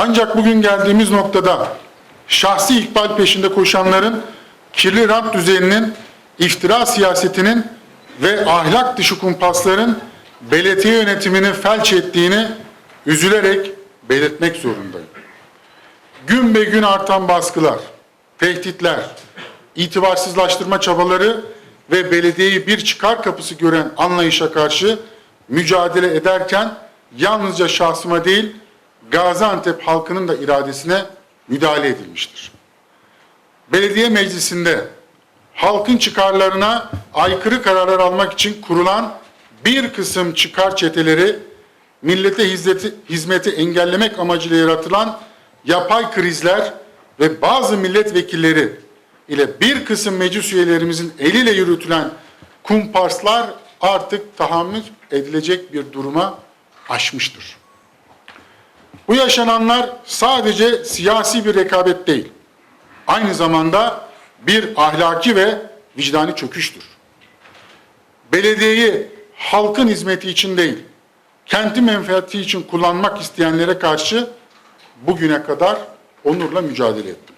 Ancak bugün geldiğimiz noktada şahsi ikbal peşinde koşanların kirli rant düzeninin, iftira siyasetinin ve ahlak dışı kumpasların belediye yönetimini felç ettiğini üzülerek belirtmek zorundayım. Gün be gün artan baskılar, tehditler, itibarsızlaştırma çabaları ve belediyeyi bir çıkar kapısı gören anlayışa karşı mücadele ederken yalnızca şahsıma değil, Gaziantep halkının da iradesine müdahale edilmiştir. Belediye meclisinde halkın çıkarlarına aykırı kararlar almak için kurulan bir kısım çıkar çeteleri millete hizmeti, hizmeti engellemek amacıyla yaratılan yapay krizler ve bazı milletvekilleri ile bir kısım meclis üyelerimizin eliyle yürütülen kumparslar artık tahammül edilecek bir duruma aşmıştır. Bu yaşananlar sadece siyasi bir rekabet değil, aynı zamanda bir ahlaki ve vicdani çöküştür. Belediyeyi halkın hizmeti için değil, kenti menfaati için kullanmak isteyenlere karşı bugüne kadar onurla mücadele ettim.